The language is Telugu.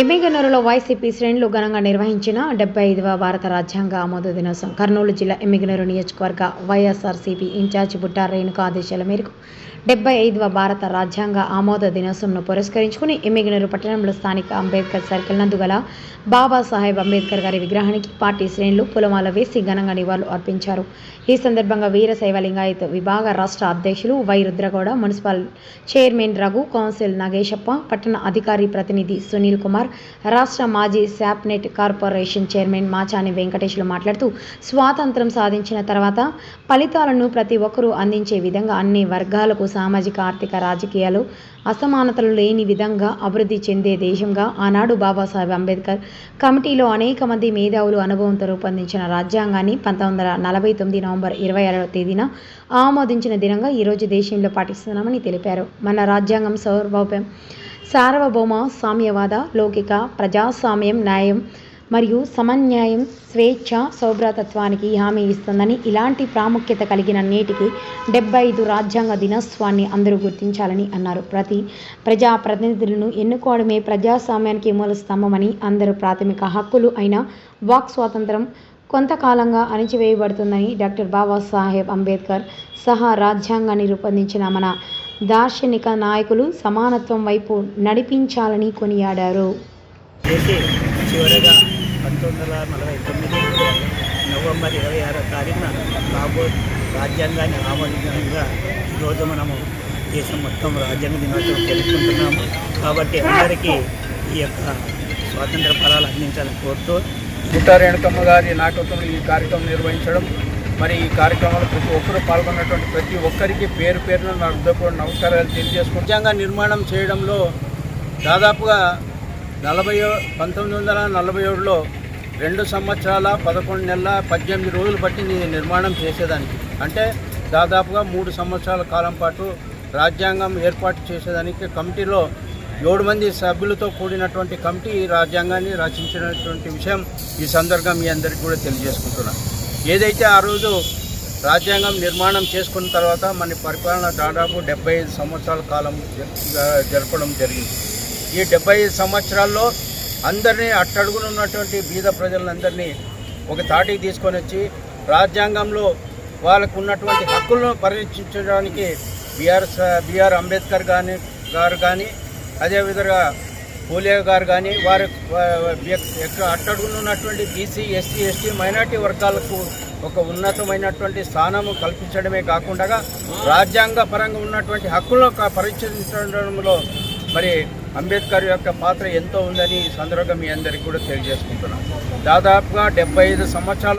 ఎమ్మిగనూరులో వైసీపీ శ్రేణులు ఘనంగా నిర్వహించిన డెబ్బై ఐదవ భారత రాజ్యాంగ ఆమోద దినోత్సవం. కర్నూలు జిల్లా ఎమ్మిగనూరు నియోజకవర్గ వైఎస్ఆర్సీపీ ఇన్ఛార్జి బుట్ట రేణుకా ఆదేశాల మేరకు డెబ్బై ఐదవ భారత రాజ్యాంగ ఆమోద దినోత్సవంను పురస్కరించుకుని ఎమ్మిగనూరు పట్టణంలో స్థానిక అంబేద్కర్ సర్కిల్ నందుగల బాబాసాహెబ్ అంబేద్కర్ గారి విగ్రహానికి పార్టీ శ్రేణులు పులమాల వేసి ఘనంగా నివాళులు అర్పించారు. ఈ సందర్భంగా వీరశైవ లింగాయత్ విభాగ రాష్ట్ర అధ్యక్షులు Y Rudragouda municipal chairman Raghu council Nageshappa పట్టణ అధికారి ప్రతినిధి సునీల్ కుమార్ రాష్ట్ర మాజీ శాప్నెట్ కార్పొరేషన్ చైర్మన్ మాచాని వెంకటేశ్వరు మాట్లాడుతూ స్వాతంత్రం సాధించిన తర్వాత ఫలితాలను ప్రతి ఒక్కరూ అందించే విధంగా అన్ని వర్గాలకు సామాజిక ఆర్థిక రాజకీయాలు అసమానతలు లేని విధంగా అభివృద్ధి చెందే దేశంగా ఆనాడు బాబాసాహెబ్ అంబేద్కర్ కమిటీలో అనేక మంది మేధావులు అనుభవంతో రూపొందించిన రాజ్యాంగాన్ని పంతొమ్మిది వందల నలభై తొమ్మిది నవంబర్ ఇరవై ఆరవ తేదీన ఆమోదించిన దినంగా ఈరోజు దేశంలో పాటిస్తున్నామని తెలిపారు. మన రాజ్యాంగం సౌర్భౌప్యం సార్వభౌమ సామ్యవాద లౌకిక ప్రజాస్వామ్యం న్యాయం మరియు సమన్యాయం స్వేచ్ఛ సౌభ్రతత్వానికి హామీ ఇస్తుందని ఇలాంటి ప్రాముఖ్యత కలిగిన నేటికి డెబ్బై ఐదు రాజ్యాంగ దినోత్సవాన్ని అందరూ గుర్తించాలని అన్నారు. ప్రతి ప్రజాప్రతినిధులను ఎన్నుకోవడమే ప్రజాస్వామ్యానికి మూల స్తంభమని అందరూ ప్రాథమిక హక్కులు అయిన వాక్ స్వాతంత్రం కొంతకాలంగా అణిచివేయబడుతుందని డాక్టర్ బాబాసాహెబ్ అంబేద్కర్ సహా రాజ్యాంగాన్ని రూపొందించిన మన దార్శనిక నాయకులు సమానత్వం వైపు నడిపించాలని కొనియాడారు. చేసి చివరగా పంతొమ్మిది వందల నలభై తొమ్మిది నవంబర్ ఇరవై ఆరో తారీఖున బాబు రాజ్యాంగాన్ని ఆమోదించడంగా ఈరోజు మనము దేశం మొత్తం రాజ్యాంగ దినోత్సవం జరుపుకుంటున్నాము. కాబట్టి అందరికీ ఈ యొక్క స్వాతంత్ర ఫలాలు అందించాలని కోరుతూ రేణుకమ్మ గారి నాయకత్వంలో ఈ కార్యక్రమం నిర్వహించడం మరి ఈ కార్యక్రమంలో ప్రతి ఒక్కరూ పాల్గొన్నటువంటి ప్రతి ఒక్కరికి పేరు పేరున నా హృదయపూర్వక నమస్కారాలు తెలియజేసుకుంటూ నిజంగా నిర్మాణం చేయడంలో దాదాపుగా నలభై పంతొమ్మిది వందల నలభై ఏడులో రెండు సంవత్సరాల పదకొండు నెలల పద్దెనిమిది రోజులు బట్టి నేను నిర్మాణం చేసేదానికి. అంటే దాదాపుగా మూడు సంవత్సరాల కాలం పాటు రాజ్యాంగం ఏర్పాటు చేసేదానికి. కమిటీలో ఏడు మంది సభ్యులతో కూడినటువంటి కమిటీ ఈ రాజ్యాంగాన్ని రచించినటువంటి విషయం ఈ సందర్భంగా మీ అందరికీ కూడా తెలియజేసుకుంటున్నాను. ఏదైతే ఆ రోజు రాజ్యాంగం నిర్మాణం చేసుకున్న తర్వాత మన పరిపాలన దాదాపు డెబ్బై ఐదు సంవత్సరాల కాలం జ- జరపడం జరిగింది. ఈ డెబ్బై ఐదు సంవత్సరాల్లో అందరినీ అట్టడుగున ఉన్నటువంటి బీద ప్రజలందరినీ ఒక తాటికి తీసుకొని వచ్చి రాజ్యాంగంలో వాళ్ళకు ఉన్నటువంటి హక్కులను పరిరక్షించడానికి బీఆర్ స- అంబేద్కర్ కానీ గారు కానీ అదేవిధంగా పూలే గారు కానీ వారి వా- అట్టడుగున ఉన్నటువంటి బీసీ ఎస్సీ ఎస్టీ మైనార్టీ వర్గాలకు ఒక ఉన్నతమైనటువంటి స్థానము కల్పించడమే కాకుండా రాజ్యాంగ పరంగా ఉన్నటువంటి హక్కులను క- మరి అంబేద్కర్ యొక్క పాత్ర ఎంతో ఉందని ఈ సందర్భంగా మీ అందరికీ కూడా తెలియజేసుకుంటున్నాం. దాదాపుగా డెబ్బై ఐదు సంవత్సరాల